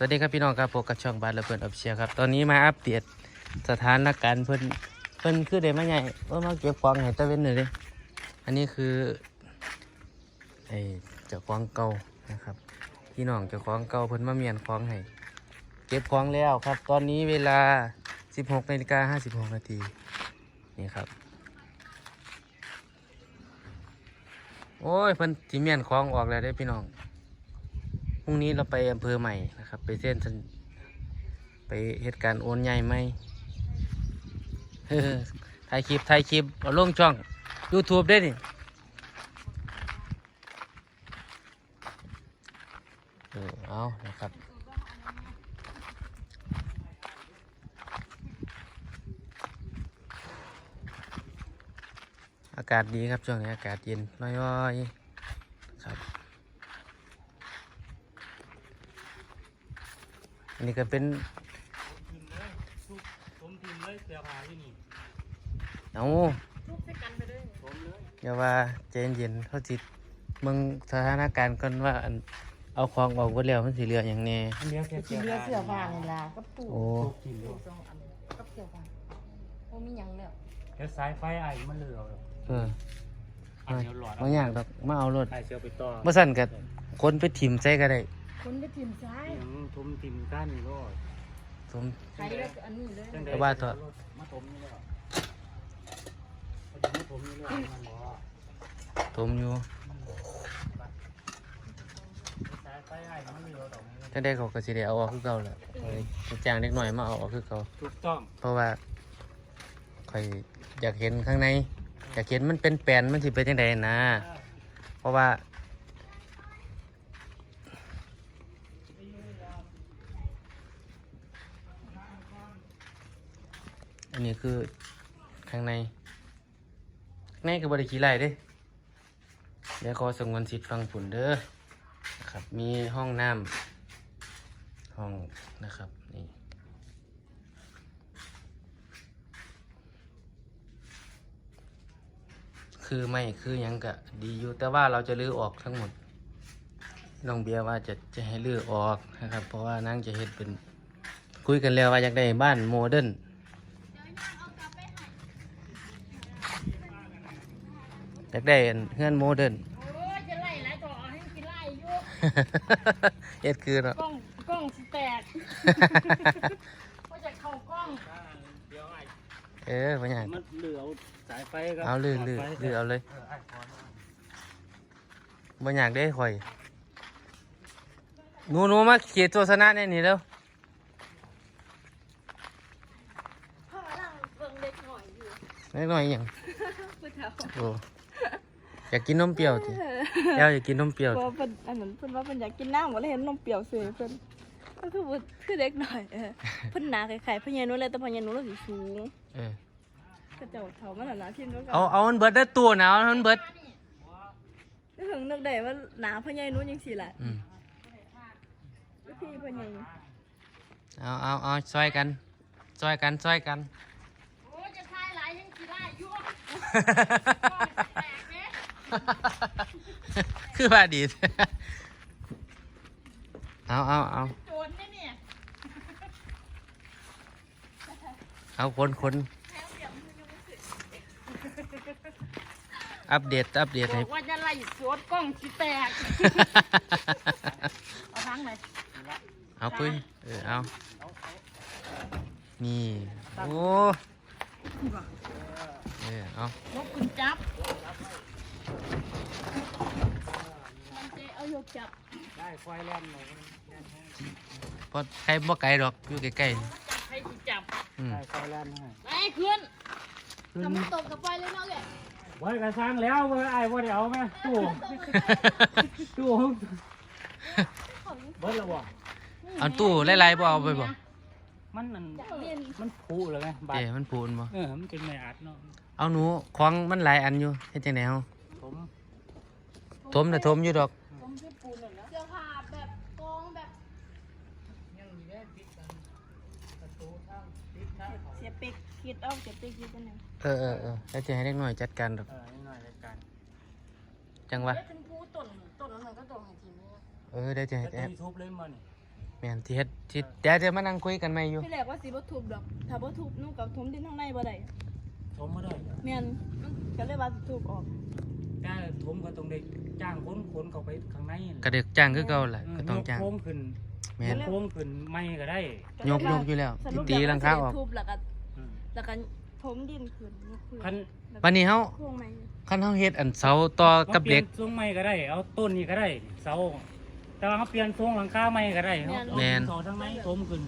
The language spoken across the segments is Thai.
สวัสดีครับพี่น้องครับพบกับช่องบาทและเพื่อนอับเชียครับตอนนี้มาอัปเดตสถานการณ์เพิ่นเพิ่นคือได้มาใหญ่ว่ามาเก็บของให้ตะเวนหน่อยเด้อันนี้คือไอ้เจ้าของเก่านะครับ พี่น้องเจ้าของเก่าเพิ่นมาเมียนของให้เก็บของแล้วครับ ตอนนี้เวลา 16นาฬิกา56นาทีนี่ครับ โอ้ยเพิ่นสิเมียนของออกแล้วได้พี่น้อง รุ่งนี้เราไปอำเภอใหม่นะครับ ไปเส้นสัญไปเหตุการณ์โอนใหญ่ไหมถ่ายคลิปถ่ายคลิปเอาลงช่อง YouTube ได้นี่เออเอานะครับอากาศดีครับช่วงนี้อากาศเย็นน้อยๆครับ อันนี้ก็เป็นผมทีมเลยเสียผาที่นี่เอาลูกใส่กันไปเลยผมเลยอย่าว่าใจเย็นๆเขาจิตมึงสถานการณ์ก่อนว่าอันเอาของออกหมดแล้วมันสีเหลืออย่างแน่เลี้ยงเสียกินเรือเสือฟางนี่ล่ะก็ปูโอ้กินเลปูยสองอันกับเสือฟางโอ้มีหยังแล้วเดี๋ยวสายไฟไอ้มันเหลือเอออันเดียวหลอดบางอย่างดอกมาเอารถไอ้เสียวไปต่อเมื่อสั่นกับคนไปถิ่มใส่ก็ได้ คนไปทิมซ้ายยังทุ่มทิมก้านนี่ก็ผมใครเลือกอันนี้เลยจังใดแต่ว่าต่อมาถมนี่แล้วมาถมนี่แล้วมันบอกว่าผมอยู่สายไฟไอ้มันเหลือดอกนี้ถ้าได้เขาก็สิได้เอาออกคือเก่าแหละไปจ้างเล็กหน่อยมาเอาออกคือเก่าถูกต้องเพราะว่าข่อยอยากเห็นข้างใน อยากเห็นมันเป็นแปลนมันสิเป็นยังไงนะ เพราะว่า อันนี้คือข้างในข้างในก็บริขีไรเด้เดี๋ยวขอสงวนสิทธิ์ฟังผุนเด้อนะครับ มีห้องน้ำห้องนะครับนี่คือไม่คือยังกะดีอยู่แต่ว่าเราจะลื้อออกทั้งหมดน้องเบียร์ว่าจะจะให้ลื้อออกนะครับ เพราะว่านั่งจะเฮ็ดเป็นคุยกันแล้วว่าอยากได้บ้านโมเดิร์น อยากได้อันเฮือนโมเดิร์น โอ้ยจะไล่หลายต่อให้กินไล่อยู่เฮ็ดคือเนาะกล้องกล้องสิแตกว่าจะเข้ากล้องเดี๋ยวไอ้เออบ่อยากมันเหลือสายไฟก็เอาลื้อลื้อลื้อเอาเลยเออไอ้ขอมาบ่อยากได้ข่อยหนูหนูมาเขียนโฆษณาในนี่แล้วพ่อกำลังเบิ่งเด็กหน่อยอยู่นิดหน่อยอหย่างเพื่อเท่า โอ้ อยากกินนมเปรี้ยวทีแก้วอยากกินนมเปรี้ยวเพติราะเพิ่นอันนั้นเพิ่นว่าเพิ่นอยากกินน้ำบ่เลยเห็นนมเปรี้ยวเสยเพิ่นก็คือบ่คือเด็กหน่อยเออเพิ่นหนาคล้ายๆพญานุเลยแต่พญานุเราสิสูงเออก็เจ้าเฒ่ามันน่ะนะที่นู้นก็เอาเอามันเบิดได้ตัวนะเอามันเบิดถึงนึกได้ว่าหนาพญานุจังซี่ล่ะอืมพี่พญานุเอาเอาเอาซอยกันซอยกันซอยกันโอ้ยจะทายหลายยังกินไล่อยู่ คือว่าดีเอาเอาเอาโจรเนี่ยเนี่ยเอาคนคนอัปเดต อัปเดตบให้อกว่าจะไล่สวดกล้องสิแตก เอาทั้งไหนเอาปุ้ยเออเอา นี่ โอ้ เออเอายกขึ้นจับ มันจะเอายกจับได้ไฟแล่นเลยพอใครบ่ไกลดอกอยู่ใกล้จับให้สิจับๆอืมได้ไฟแล่นให้ไปขึ้นทำมันตกกับไปเลยเนาะเลยไว้กระซังแล้วเว้ยไอ้ว่าเดี๋ยวไหมตู้ตู้เบิดแล้วบ่เอาตู้ไล่ๆบ่เอาไปบ่มันนั่นเรียนมันผูแล้วไงบาดเจ้มันปูนบ่เออมันเป็นไม่อัดเนาะเอาหนูของมันหลายอันอยู่เฮ็ดจังได๋เฮาผ มทมน่ะทมอยู่ดอก ผมชื่อปูนเหรอเสื้อผ้าแบบกองแบบเสียเป็กคิดเอาเสียเป็กคิดกันนึงเออเออเออแล้วจะให้เด็กน้อยจัดการดอกเออนิดหน่อยรายการจังวะเอ๊ะเป็นผู้ต้นต้นนั้นก็ต้นให้ทีมนี้เออเดี๋ยวจะให้แล้วตัวยูทูบเล่นมานี่แม่นที่เฮ็ดที่เดี๋ยวจะมานั่งคุยกันใหม่อยู่ พี่แรกว่าสิบ่ทุบดอก ถ้าบ่ทุบหนูกับถมดินข้างในบ่ได้ถมมาได้แม่นมันก็เลยว่าสิทุบออก ถ้าถมก็ต้องได้จ้างคนขนเข้าไปข้างในน่ะกระเดึกจ้างคือเก่าแหละก็ต้องจ้างยกโค้งขึ้นแม่นยกโค้งขึ้นไม่ก็ได้ยกยกอยู่แล้วสที่รุปตีแวหลังคาออกสิได้ทุบแล้วก็อืมแล้วก็ถมดินขึ้นยกขึ้นคันวันนี้เฮาพวงไม้คันเฮาเฮ็ดอันเสาต่อกับเหล็กาปยนทรงใหม่ก็ได้ เอาต้นนี้ก็ได้ เสาแต่ว่าเขาเปลี่ยนทรงหลังคาใหม่ก็ได้เขาเอาแม่นเสาทั้งในถมขึ้น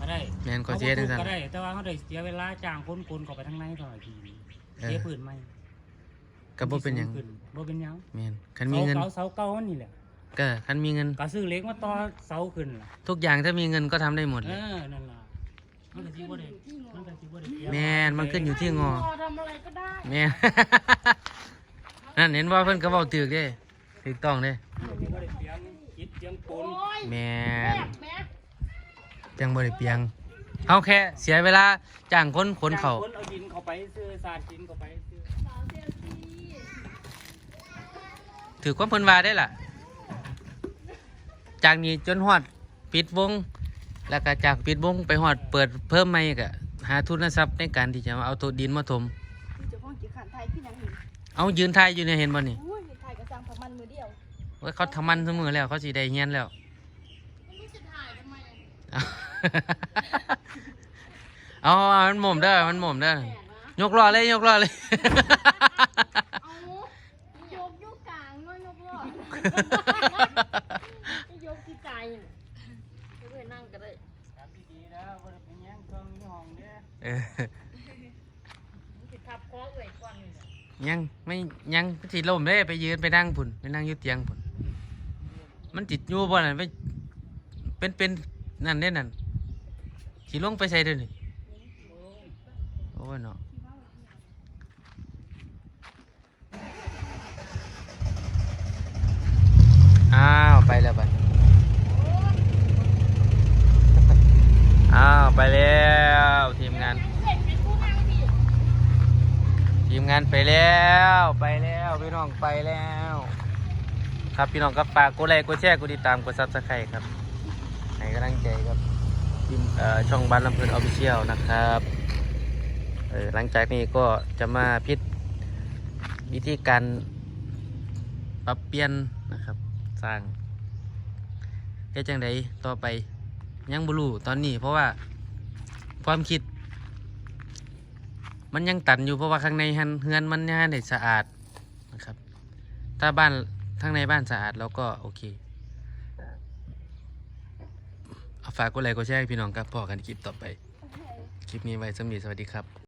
ก็ได้แม่นก็สิเฮ็ดจังซั่นก็ได้แต่ว่าเขาได้เสียเวลาจ้างคนคนเข้าไปทั้งในเท่าไหร่ทีเออเสียปืนใหม่ ก็บ่เป็นหยังขึ้บ่เป็นหยังแม่นคันมีเงินเสาเสาเก่ามันนี่แหละก็คันมีเงินก็ซื้อเหล็กมาต่อเสาขึ้นล่ะทุกอย่างถ้ามีเงินก็ทำได้หมดเอเลยอนั่นล่ะมันก็สิบ่ได้มันก็สิบ่ได้เสียแม่นมันขึ้นอยู่ที่งอพอทำอะไรก็ได้แม่นนั่นเห็นว่าเพิ่นก็เว้าถูกเด้ถูกต้องเด้มันก็สิบ่ได้เสียงอิฐเสียงปูนโอ้ยแม่แบนบแม่จังบ่ได้เปียงเฮาแค่เสียเวลาจ้างคนขนเขาจ้งคนเอาดินเข้าไปซื้อสาดดินเข้าไปซื้อ ถือความเพิ่นว่าได้ล่ะ จากนี้จนฮอดปิดวง แล้วก็จากปิดวงไปฮอดเปิดเพิ่มใหม่ก็หาทุนทรัพย์ในการที่จะมาเอาตัวดินมาถม เจ้าของจิขันไทยพี่ยังเห็นเอายืนทายอยู่เนี่ยเห็นบ่นี่อุ้ยไทยก็สร้างพมันมือเดียวว่าเขาทำมันเสมอแล้วเขาสิได้เฮียนแล้วไม่จะถ่ายทำไมอะเอาเอามันหม่มเด้อมันหม่มเด้อแปลกนะยกล้อเลยยกล้อเลย เอายกยุกกลางเนาะยก ล้อยกที่ใจน่ะไม่เคยนั่งก็ได้ครับดีๆแล้วบ่ได้ไปแย่งเครื่องยี่ห้องเด้อเออมันสิทับคอเอ่ยก่อนนี่แหละยังไม่ยังสิล่มเด้ไปยืนไปนั่งพุ่นไปนั่งอยู่เตียงพุ่นมันติดอยู่บ่นั่นไปเป็นเป็นนั่นเด้นั่นสิลงไปใส่เด้อนี่โอ้ยเนาะอ้าว ไปแล้วบัดอ้าว ไปแล้วทีมงาน ทีมงานไปแล้วไปแล้วพี่น้องไปแล้ว ครับพี่น้องก็ฝากกดไลค์กดแชร์กดติดตามกดซับสไครต์ครับให้กำลังใจครับทีมช่องบ้านลำเพลินออฟฟิเชียลนะครับเออหลังจากนี้ก็จะมาพิจวิธีการปรับเปลี่ยนนะครับ สร้าง เฮ็ดจังไดต่อไปยังบรูตอนนี้ เพราะว่าความคิด มันยังตันอยู่เพราะว่าข้างในหันเฮือนมันยังได้สะอาดนะครับ ถ้าบ้านข้างในบ้านสะอาดแล้วก็โอเคเอาฝากกดไลค์กดแชร์ให้พี่น้องครับพอกันคลิปต่อไป คลิปนี้ไว้สำหรับสวัสดีครับ